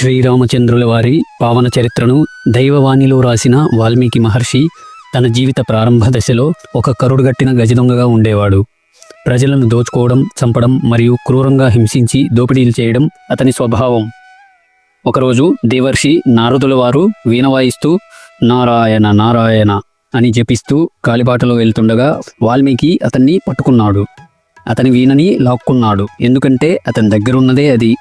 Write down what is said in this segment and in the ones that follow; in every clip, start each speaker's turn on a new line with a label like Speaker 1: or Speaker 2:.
Speaker 1: శ్రీరామచంద్రుల వారి పావన చరిత్రను దైవవాణిలో రాసిన వాల్మీకి మహర్షి తన జీవిత ప్రారంభ దశలో ఒక కరుడుగట్టిన గజదొంగగా ఉండేవాడు. ప్రజలను దోచుకోవడం చంపడం మరియు క్రూరంగా హింసించి దోపిడీలు చేయడం అతని స్వభావం. ఒకరోజు దేవర్షి నారదుల వారు వీణ వాయిస్తూ నారాయణ నారాయణ అని జపిస్తూ కాలిబాటలో వెళ్తుండగా వాల్మీకి అతన్ని పట్టుకున్నాడు. అతని వీణని లాక్కున్నాడు. ఎందుకంటే అతని దగ్గరున్నదే అది.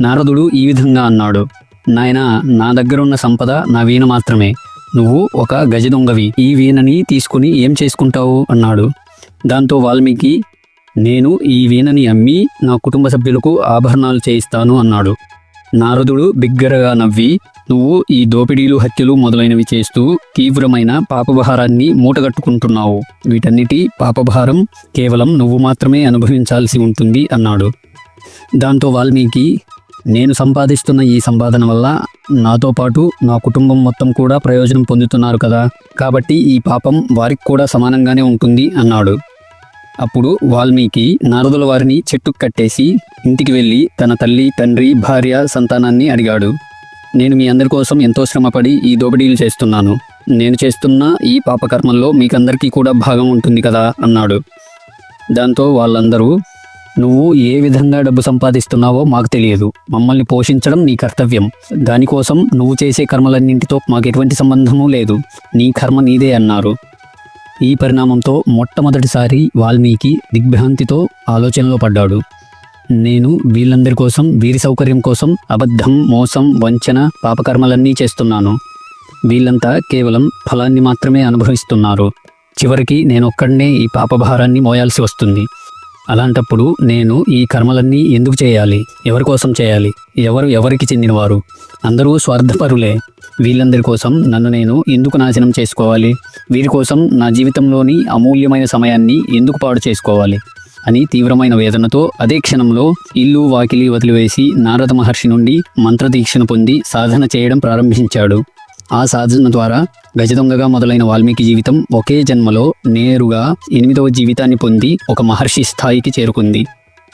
Speaker 1: నారదుడు ఈ విధంగా అన్నాడు నాయన నా దగ్గరున్న సంపద నా వీణ మాత్రమే. నువ్వు ఒక గజ దొంగవి. ఈ వీణని తీసుకుని ఏం చేసుకుంటావు? అన్నాడు. దాంతో వాల్మీకి నేను ఈ వీణని అమ్మి నా కుటుంబ సభ్యులకు ఆభరణాలు చేయిస్తాను అన్నాడు. నారదుడు బిగ్గరగా నవ్వి నువ్వు ఈ దోపిడీలు హత్యలు మొదలైనవి చేస్తూ తీవ్రమైన పాపభారాన్ని మూటగట్టుకుంటున్నావు. వీటన్నిటి పాపభారం కేవలం నువ్వు మాత్రమే అనుభవించాల్సి ఉంటుంది అన్నాడు. దాంతో వాల్మీకి నేను సంపాదిస్తున్న ఈ సంపాదన వల్ల నాతో పాటు నా కుటుంబం మొత్తం కూడా ప్రయోజనం పొందుతున్నారు కదా. కాబట్టి ఈ పాపం వారికి కూడా సమానంగానే ఉంటుంది అన్నాడు. అప్పుడు వాల్మీకి నారదుల వారిని చెట్టుకు కట్టేసి ఇంటికి వెళ్ళి తన తల్లి తండ్రి భార్య సంతానాన్ని అడిగాడు. నేను మీ అందరి కోసం ఎంతో శ్రమపడి ఈ దోపిడీలు చేస్తున్నాను. నేను చేస్తున్న ఈ పాపకర్మల్లో మీకందరికీ కూడా భాగం ఉంటుంది కదా అన్నాడు. దాంతో వాళ్ళందరూ నువ్వు ఏ విధంగా డబ్బు సంపాదిస్తున్నావో మాకు తెలియదు. మమ్మల్ని పోషించడం నీ కర్తవ్యం. దానికోసం నువ్వు చేసే కర్మలన్నింటితో మాకు ఎటువంటి సంబంధము లేదు. నీ కర్మ నీదే అన్నారు. ఈ పరిణామంతో మొట్టమొదటిసారి వాల్మీకి దిగ్భ్రాంతితో ఆలోచనలో పడ్డాడు. నేను వీళ్ళందరి కోసం వీరి సౌకర్యం కోసం అబద్ధం మోసం వంచన పాపకర్మలన్నీ చేస్తున్నాను. వీళ్ళంతా కేవలం ఫలాన్ని మాత్రమే అనుభవిస్తున్నారు. చివరికి నేనొక్కడనే ఈ పాపభారాన్ని మోయాల్సి వస్తుంది. అలాంటప్పుడు నేను ఈ కర్మలన్నీ ఎందుకు చేయాలి? ఎవరి కోసం చేయాలి? ఎవరు ఎవరికి చెందినవారు? అందరూ స్వార్థపరులే. వీళ్ళందరి కోసం నన్ను నేను ఎందుకు నాశనం చేసుకోవాలి? వీరి కోసం నా జీవితంలోని అమూల్యమైన సమయాన్ని ఎందుకు పాడు చేసుకోవాలి? అని తీవ్రమైన వేదనతో అదే క్షణంలో ఇల్లు వాకిలి వదిలివేసి నారద మహర్షి నుండి మంత్రదీక్షను పొంది సాధన చేయడం ప్రారంభించాడు. ఆ సాధన ద్వారా గజదొంగగా మొదలైన వాల్మీకి జీవితం ఒకే జన్మలో నేరుగా ఎనిమిదవ జీవితాన్ని పొంది ఒక మహర్షి స్థాయికి చేరుకుంది.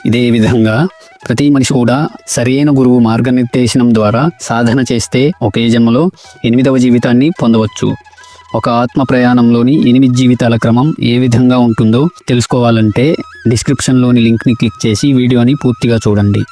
Speaker 1: ఇదే విధంగా ప్రతి మనిషి కూడా సరైన గురువు మార్గనిర్దేశనం ద్వారా సాధన చేస్తే ఒకే జన్మలో ఎనిమిదవ జీవితాన్ని పొందవచ్చు. ఒక ఆత్మ ప్రయాణంలోని ఎనిమిది జీవితాల క్రమం ఏ విధంగా ఉంటుందో తెలుసుకోవాలంటే డిస్క్రిప్షన్లోని లింక్ని క్లిక్ చేసి వీడియోని పూర్తిగా చూడండి.